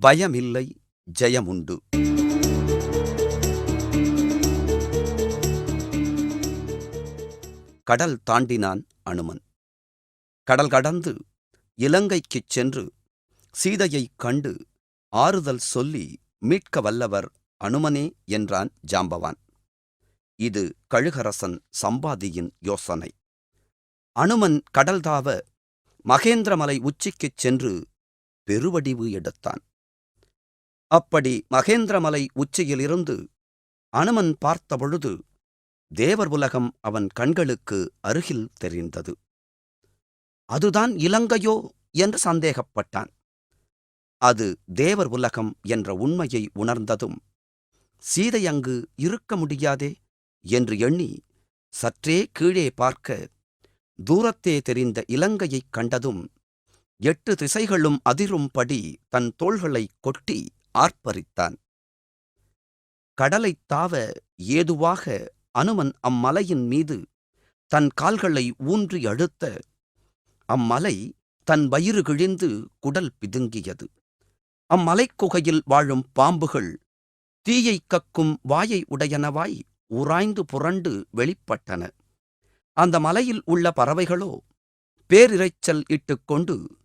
பயமில்லை ஜெயமுண்டு. கடல் தாண்டினான் அனுமன். கடல் கடந்து இலங்கைக்குச் சென்று சீதையைக் கண்டு ஆறுதல் சொல்லி மீட்க வல்லவர் அனுமனே என்றான் ஜாம்பவான். இது கழுகரசன் சம்பாதியின் யோசனை. அனுமன் கடல்தாவ மகேந்திரமலை உச்சிக்குச் சென்று பெருவடிவு எடுத்தான். அப்படி மகேந்திரமலை உச்சியிலிருந்து அனுமன் பார்த்தபொழுது தேவர் உலகம் அவன் கண்களுக்கு அருகில் தெரிந்தது. அதுதான் இலங்கையோ? என்று சந்தேகப்பட்டான். அது தேவர் உலகம் என்ற உண்மையை உணர்ந்ததும் சீதை அங்கு இருக்க முடியாதே? என்று எண்ணி சற்றே கீழே பார்க்க தூரத்தே தெரிந்த இலங்கையைக் கண்டதும் எட்டு திசைகளும் அதிரும்படி தன் தோள்களைக் கொட்டி ஆர்ப்பரித்தான். கடலைத் தாவ ஏதுவாக அனுமன் அம்மலையின் மீது தன் கால்களை ஊன்றி அழுத்த அம்மலை தன் வயிறு கிழிந்து குடல் பிதுங்கியது. அம்மலைக் குகையில் வாழும் பாம்புகள் தீயைக் கக்கும் வாயை உடையனவாய் உராய்ந்து புரண்டு வெளிப்பட்டன. அந்த மலையில் உள்ள பறவைகளோ பேரிரைச்சல் இட்டுக்கொண்டு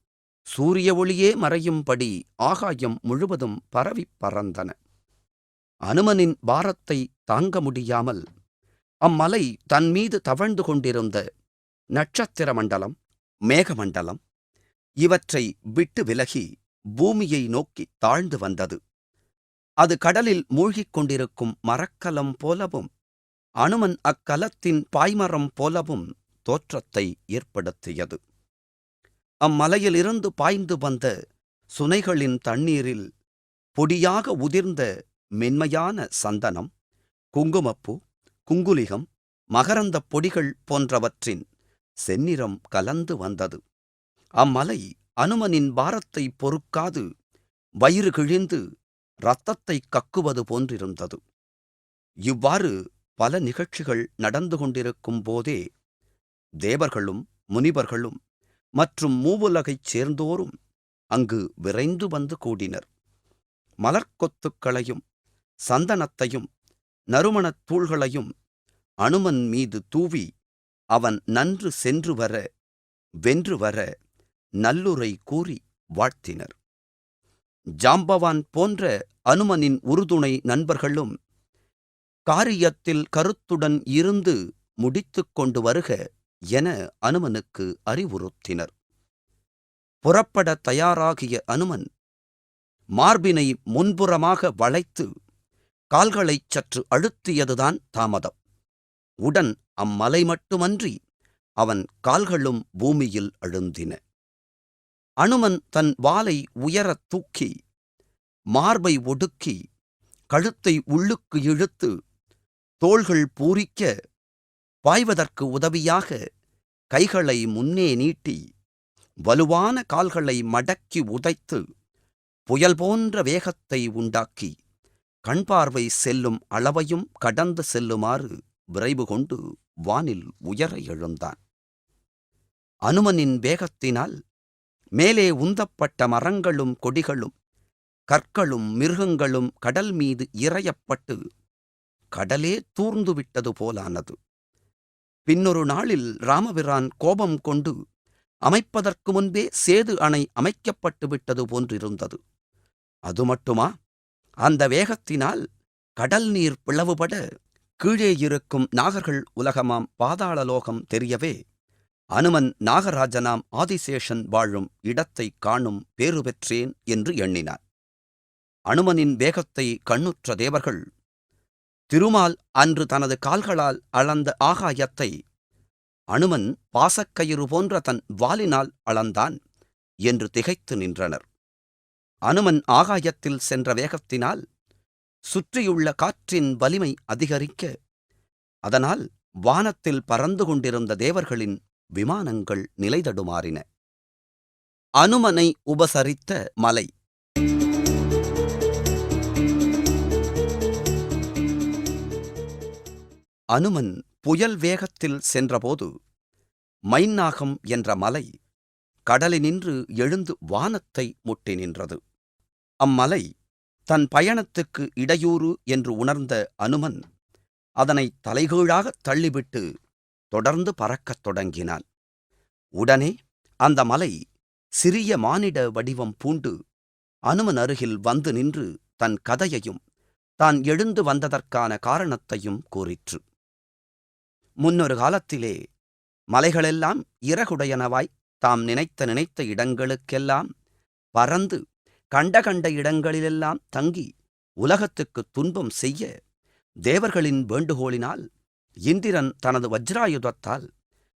சூரிய ஒளியே மறையும்படி ஆகாயம் முழுவதும் பரவிப் பறந்தன. அனுமனின் பாரத்தை தாங்க முடியாமல் அம்மலை தன் மீது தவழ்ந்து கொண்டிருந்த நட்சத்திர மண்டலம் மேகமண்டலம் இவற்றை விட்டு விலகி பூமியை நோக்கி தாழ்ந்து வந்தது. அது கடலில் மூழ்கிக் கொண்டிருக்கும் மரக்கலம் போலவும் அனுமன் அக்கலத்தின் பாய்மரம் போலவும் தோற்றத்தை ஏற்படுத்தியது. அம்மலையிலிருந்து பாய்ந்து வந்த சுனைகளின் தண்ணீரில் பொடியாக உதிர்ந்த மென்மையான சந்தனம் குங்குமப்பூ குங்குலிகம் மகரந்தப் பொடிகள் போன்றவற்றின் செந்நிறம் கலந்து வந்தது. அம்மலை அனுமனின் பாரத்தை பொறுக்காது வயிறு கிழிந்து இரத்தத்தைக் கக்குவது போன்றிருந்தது. இவ்வாறு பல நிகழ்ச்சிகள் நடந்து கொண்டிருக்கும் போதே தேவர்களும் முனிவர்களும் மற்றும் மூவுலகைச் சேர்ந்தோரும் அங்கு விரைந்து வந்து கூடினர். மலர்க்கொத்துக்களையும் சந்தனத்தையும் நறுமணத் தூள்களையும் அனுமன் மீது தூவி அவன் நன்று சென்று வர வென்று வர நல்லுரை கூறி வாழ்த்தினர். ஜாம்பவான் போன்ற அனுமனின் உறுதுணை நண்பர்களும் காரியத்தில் கருத்துடன் இருந்து முடித்துக் கொண்டு வருக என அனுமனுக்கு அறிவுறுத்தினர். புறப்பட தயாராகிய அனுமன் மார்பினை முன்புறமாக வளைத்து கால்களைச் சற்று அழுத்தியதுதான் தாமதம். உடன் அம்மலை மட்டுமன்றி அவன் கால்களும் பூமியில் அழுந்தின. அனுமன் தன் வாலை உயரத் தூக்கி மார்பை ஒடுக்கி கழுத்தை உள்ளுக்கு இழுத்து தோள்கள் பூரிக்க பாய்வதற்கு உதவியாக கைகளை முன்னே நீட்டி வலுவான கால்களை மடக்கி உதைத்து புயல் போன்ற வேகத்தை உண்டாக்கி கண்பார்வை செல்லும் அளவையும் கடந்து செல்லுமாறு விரைவு கொண்டு வானில் உயர எழுந்தான். அனுமனின் வேகத்தினால் மேலே உந்தப்பட்ட மரங்களும் கொடிகளும் கற்களும் மிருகங்களும் கடல் மீது இறையப்பட்டு கடலே தூர்ந்துவிட்டது போலானது. பின்னொரு நாளில் ராமபிரான் கோபம் கொண்டு அமைப்பதற்கு முன்பே சேது அணை அமைக்கப்பட்டு விட்டது போன்றிருந்தது. அது மட்டுமா? அந்த வேகத்தினால் கடல் நீர் பிளவுபட கீழே இருக்கும் நாகர்கள் உலகமாம் பாதாளலோகம் தெரியவே. அனுமன் நாகராஜனாம் ஆதிசேஷன் வாழும் இடத்தைக் காணும் பேறு பெற்றேன் என்று எண்ணினான். அனுமனின் வேகத்தை கண்ணுற்ற தேவர்கள் திருமால் அன்று தனது கால்களால் அளந்த ஆகாயத்தை அனுமன் பாசக்கயிறு போன்ற தன் வாலினால் அளந்தான் என்று திகைத்து நின்றனர். அனுமன் ஆகாயத்தில் சென்ற வேகத்தினால் சுற்றியுள்ள காற்றின் வலிமை அதிகரிக்க அதனால் வானத்தில் பறந்து கொண்டிருந்த தேவர்களின் விமானங்கள் நிலைதடுமாறின. அனுமனை உபசரித்த மலை அனுமன் புயல் வேகத்தில் சென்றபோது மைன்னாகம் என்ற மலை கடலினின்று எழுந்து வானத்தை முட்டி நின்றது. அம்மலை தன் பயணத்துக்கு இடையூறு என்று உணர்ந்த அனுமன் அதனை தலைகீழாகத் தள்ளிவிட்டு தொடர்ந்து பறக்கத் தொடங்கினான். உடனே அந்த மலை சிறிய மானிட வடிவம் பூண்டு அனுமன் அருகில் வந்து நின்று தன் கதையையும் தான் எழுந்து வந்ததற்கான காரணத்தையும் கூறிற்று. முன்னொரு காலத்திலே மலைகளெல்லாம் இறகுடையனவாய் தாம் நினைத்த நினைத்த இடங்களுக்கெல்லாம் பறந்து கண்ட கண்ட இடங்களிலெல்லாம் தங்கி உலகத்துக்குத் துன்பம் செய்ய தேவர்களின் வேண்டுகோளினால் இந்திரன் தனது வஜ்ராயுதத்தால்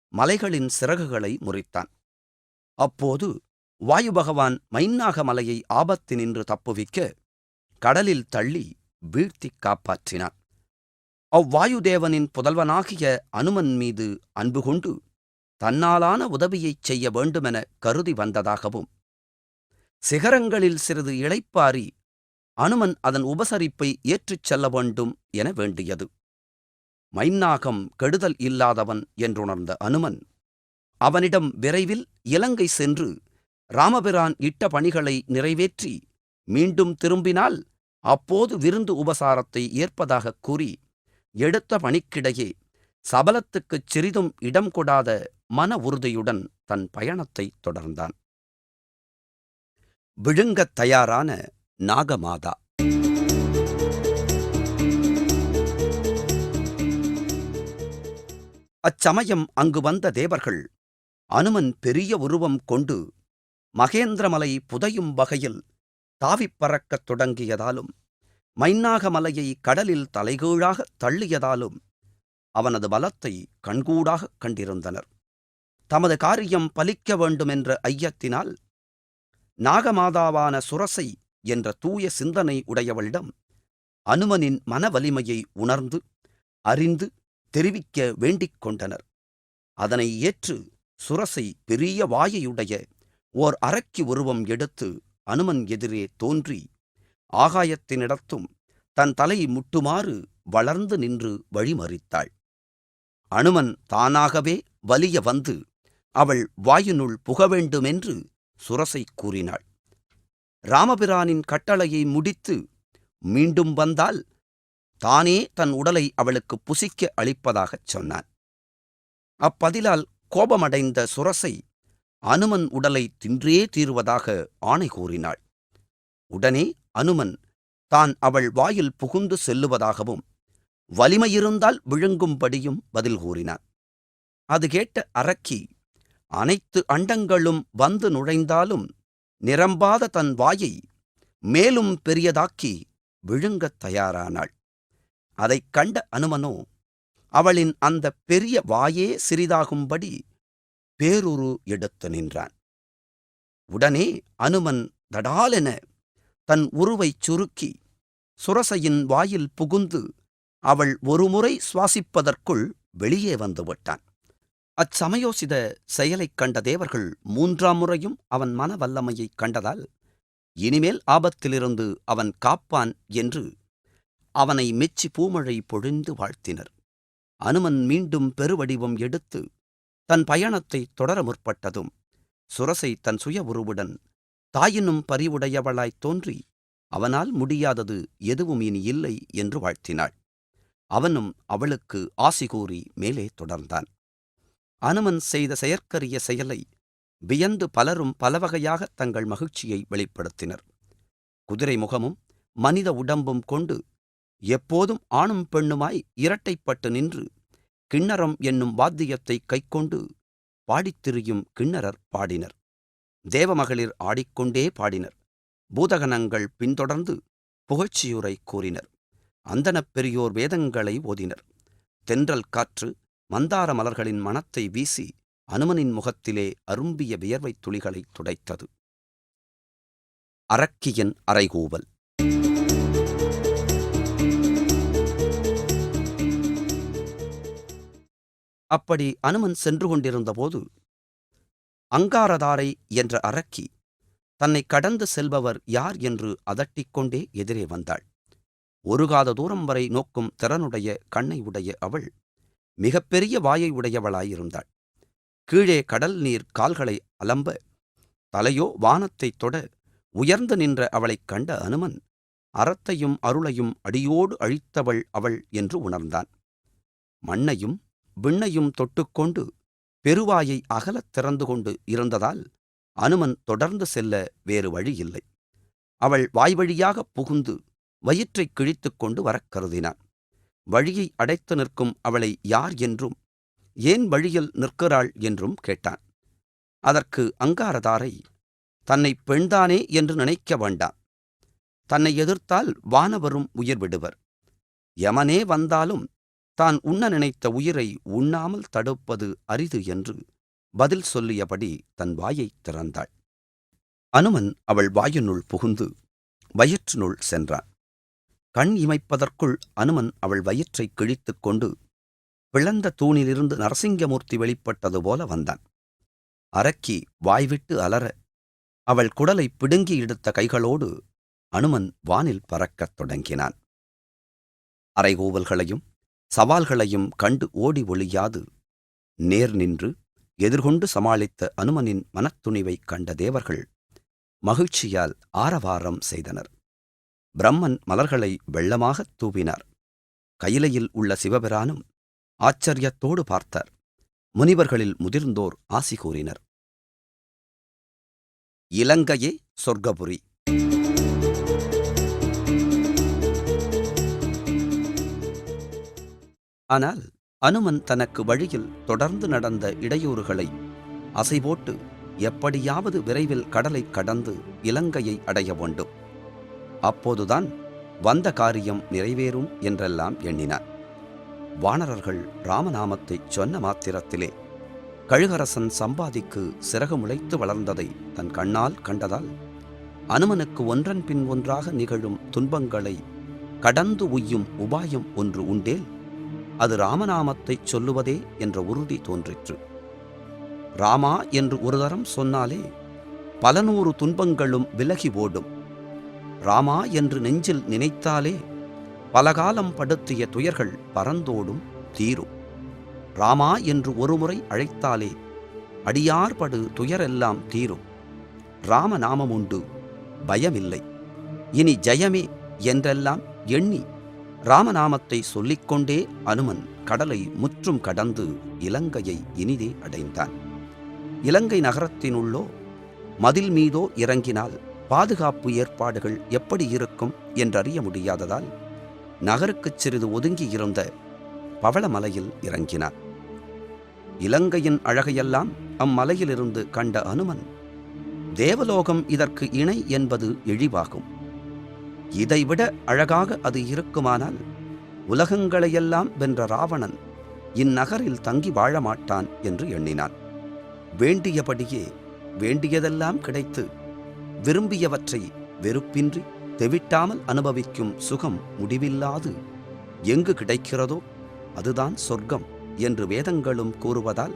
மலைகளின் சிறகுகளை முறித்தான். அப்போது வாயு பகவான் மைன்னாக மலையை ஆபத்தினின்று தப்புவிக்க கடலில் தள்ளி வீழ்த்திக் காப்பாற்றினான். அவ்வாயுதேவனின் புதல்வனாகிய அனுமன் மீது அன்பு கொண்டு தன்னாலான உதவியைச் செய்ய வேண்டுமென கருதி வந்ததாகவும் சிகரங்களில் சிறிது இளைப்பாரி அனுமன் அதன் உபசரிப்பை ஏற்றுச் செல்ல வேண்டும் என வேண்டியது. மைன்னாகம் கெடுதல் இல்லாதவன் என்றுணர்ந்த அனுமன் அவனிடம் விரைவில் இலங்கை சென்று ராமபிரான் இட்ட பணிகளை நிறைவேற்றி மீண்டும் திரும்பினால் அப்போது விருந்து உபசாரத்தை ஏற்பதாகக் கூறி எடுத்த பணிக்கிடையே சபலத்துக்குச் சிறிதும் இடம் கொடாத மன உறுதியுடன் தன் பயணத்தை தொடர்ந்தான். விழுங்கத் தயாரான நாகமாதா. அச்சமயம் அங்கு வந்த தேவர்கள் அனுமன் பெரிய உருவம் கொண்டு மகேந்திரமலை புதையும் வகையில் தாவிப் பறக்கத் தொடங்கியதாலும் மைன்னாக மலையை கடலில் தலைகீழாக தள்ளியதாலும் அவனது பலத்தை கண்கூடாகக் கண்டிருந்தனர். தமது காரியம் பலிக்க வேண்டுமென்ற ஐயத்தினால் நாகமாதாவான சுரசை என்ற தூய சிந்தனை உடையவளிடம் அனுமனின் மன வலிமையை உணர்ந்து அறிந்து தெரிவிக்க வேண்டிக் கொண்டனர். அதனை ஏற்று சுரசை பெரிய வாயையுடைய ஓர் அரக்கி உருவம் எடுத்து அனுமன் எதிரே தோன்றி ஆகாயத்தினிடத்தும் தன் தலை முட்டுமாறு வளர்ந்து நின்று வழிமறித்தாள். அனுமன் தானாகவே வலிய வந்து அவள் வாயினுள் புக வேண்டுமென்று சுரசை கூறினாள். ராமபிரானின் கட்டளையை முடித்து மீண்டும் வந்தால் தானே தன் உடலை அவளுக்கு புசிக்க அளிப்பதாகச் சொன்னான். அப்பதிலால் கோபமடைந்த சுரசை அனுமன் உடலை தின்றே தீருவதாக ஆணை கூறினாள். உடனே அனுமன் தான் அவள் வாயில் புகுந்து செல்லுவதாகவும் வலிமையிருந்தால் விழுங்கும்படியும் பதில் கூறினான். அது கேட்ட அரக்கி அனைத்து அண்டங்களும் வந்து நுழைந்தாலும் நிரம்பாத தன் வாயை மேலும் பெரியதாக்கி விழுங்கத் தயாரானாள். அதைக் கண்ட அனுமனோ அவளின் அந்த பெரிய வாயே சிறிதாகும்படி பேருரு எடுத்து நின்றான். உடனே அனுமன் தடாலென தன் உருவைச் சுருக்கி சுரசையின் வாயில் புகுந்து அவள் ஒருமுறை சுவாசிப்பதற்குள் வெளியே வந்துவிட்டான் அச்சமயோசித செயலைக் கண்ட தேவர்கள் மூன்றாம் முறையும் அவன் மன வல்லமையைக் கண்டதால் இனிமேல் ஆபத்திலிருந்து அவன் காப்பான் என்று அவனை மெச்சி பூமழை பொழிந்து வாழ்த்தினர். அனுமன் மீண்டும் பெருவடிவம் எடுத்து தன் பயணத்தை தொடர முற்பட்டதும் சுரசை தன் சுய உருவுடன் தாயினும் பரிவுடையவளாய்த் தோன்றி அவனால் முடியாதது எதுவும் இனி இல்லை என்று வாழ்த்தினாள். அவனும் அவளுக்கு ஆசி கூறி மேலே தொடர்ந்தான். அனுமன் செய்த செயற்கரிய செயலை வியந்து பலரும் பலவகையாக தங்கள் மகிழ்ச்சியை வெளிப்படுத்தினர். குதிரை முகமும் மனித உடம்பும் கொண்டு எப்போதும் ஆணும் பெண்ணுமாய் இரட்டைப்பட்டு நின்று கிண்ணறம் என்னும் வாத்தியத்தை கைக்கொண்டு பாடித்திரியும் கிண்ணறர் பாடினர். தேவமகளிர் ஆடிக்கொண்டே பாடினர். பூதகணங்கள் பின்தொடர்ந்து புகழ்ச்சியுரை கூறினர். அந்தனப் பெரியோர் வேதங்களை ஓதினர். தென்றல் காற்று மந்தார மலர்களின் மனத்தை வீசி அனுமனின் முகத்திலே அரும்பிய வியர்வைத் துளிகளைத் துடைத்தது. அரக்கியன் அறைகூவல். அப்படி அனுமன் சென்று கொண்டிருந்தபோது அங்காரதாரை என்ற அரக்கி தன்னை கடந்து செல்பவர் யார் என்று அதட்டிக்கொண்டே எதிரே வந்தாள். ஒருகாத தூரம் வரை நோக்கும் திறனுடைய கண்ணை உடைய அவள் மிகப்பெரிய வாயை உடையவளாயிருந்தாள். கீழே கடல் நீர் கால்களை அலம்ப தலையோ வானத்தைத் தொட உயர்ந்து நின்ற அவளைக் கண்ட அனுமன் அறத்தையும் அருளையும் அடியோடு அழித்தவள் அவள் என்று உணர்ந்தான். மண்ணையும் விண்ணையும் தொட்டுக்கொண்டு பெருவாயை அகலத் திறந்து கொண்டு இருந்ததால் அனுமன் தொடர்ந்து செல்ல வேறு வழியில்லை அவள் வாய்வழியாக புகுந்து வயிற்றைக் கிழித்துக் கொண்டு வரக் கருதினான். வழியை அடைத்து நிற்கும் அவளை யார் என்றும் ஏன் வழியில் நிற்கிறாள் என்றும் கேட்டான். அதற்கு அங்காரதாரை தன்னை பெண்தானே என்று நினைக்க வேண்டாம். தன்னை எதிர்த்தால் வானவரும் உயிர் விடுவர். யமனே வந்தாலும் தான் உண்ண நினைத்த உயிரை உண்ணாமல் தடுப்பது அரிது என்று பதில் சொல்லியபடி தன் வாயைத் திறந்தாள். அனுமன் அவள் வாயினுள் புகுந்து வயிற்றினுள் சென்றான். கண் இமைப்பதற்குள் அனுமன் அவள் வயிற்றைக் கிழித்துக் கொண்டு பிளந்த தூணிலிருந்து நரசிங்கமூர்த்தி வெளிப்பட்டது போல வந்தான். அரக்கி வாய்விட்டு அலற அவள் குடலை பிடுங்கி எடுத்த கைகளோடு அனுமன் வானில் பறக்கத் தொடங்கினான். அறைகூவல்களையும் சவால்களையும் கண்டு ஓடி ஒளியாது. நேர் நின்று எதிர்கொண்டு சமாளித்த அனுமனின் மனத்துணிவைக் கண்ட தேவர்கள் மகிழ்ச்சியால் ஆரவாரம் செய்தனர். பிரம்மன் மலர்களை வெள்ளமாகத் தூவினார். கையிலையில் உள்ள சிவபிரானும் ஆச்சரியத்தோடு பார்த்தார். முனிவர்களில் முதிர்ந்தோர் ஆசி கூறினர். இலங்கையே சொர்க்கபுரி. ஆனால் அனுமன் தனக்கு வழியில் தொடர்ந்து நடந்த இடையூறுகளை அசைபோட்டு எப்படியாவது விரைவில் கடலைக் கடந்து இலங்கையை அடைய வேண்டும். அப்போதுதான் வந்த காரியம் நிறைவேறும் என்றெல்லாம் எண்ணினார் வானரர்கள் ராமநாமத்தை சொன்ன மாத்திரத்திலே கழுகரசன் சம்பாதிக்கு சிறகு முளைத்து வளர்ந்ததை தன் கண்ணால் கண்டதால் அனுமனுக்கு ஒன்றன் பின் ஒன்றாக நிகழும் துன்பங்களை கடந்து உய்யும் உபாயம் ஒன்று உண்டேல் அது ராமநாமத்தை சொல்லுவதே என்ற உறுதி தோன்றிற்று. ராமா என்று ஒரு தரம் சொன்னாலே பல நூறு துன்பங்களும் விலகி ஓடும். ராமா என்று நெஞ்சில் நினைத்தாலே பலகாலம் படுத்திய துயர்கள் பறந்தோடும் தீரும். ராமா என்று ஒருமுறை அழைத்தாலே அடியார்படு துயரெல்லாம் தீரும். ராமநாமம் உண்டு பயமில்லை. இனி ஜெயமே என்றெல்லாம் எண்ணி ராமநாமத்தை சொல்லிக்கொண்டே அனுமன் கடலை முற்றும் கடந்து இலங்கையை இனிதே அடைந்தான். இலங்கை நகரத்தினுள்ளோ மதில் மீதோ இறங்கினால் பாதுகாப்பு ஏற்பாடுகள் எப்படி இருக்கும் என்றறிய முடியாததால் நகருக்குச் சிறிது ஒதுங்கி இருந்த பவளமலையில் இறங்கினான். இலங்கையின் அழகையெல்லாம் அம்மலையிலிருந்து கண்ட அனுமன் தேவலோகம் இதற்கு இணை என்பது இழிவாகும். இதைவிட அழகாக அது இருக்குமானால் உலகங்களையெல்லாம் வென்ற ராவணன் இந்நகரில் தங்கி வாழ மாட்டான் என்று எண்ணினான். வேண்டியபடியே வேண்டியதெல்லாம் கிடைத்து விரும்பியவற்றை வெறுப்பின்றி தெவிட்டாமல் அனுபவிக்கும் சுகம் முடிவில்லாது எங்கு கிடைக்கிறதோ அதுதான் சொர்க்கம் என்று வேதங்களும் கூறுவதால்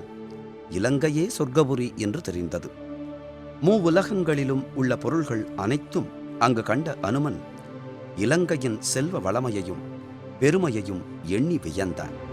இலங்கையே சொர்க்கபுரி என்று தெரிந்தது. மூ உலகங்களிலும் உள்ள பொருள்கள் அனைத்தும் அங்கு கண்ட அனுமன் இலங்கையின் செல்வ வளமையையும் பெருமையையும் எண்ணி வியந்தான்.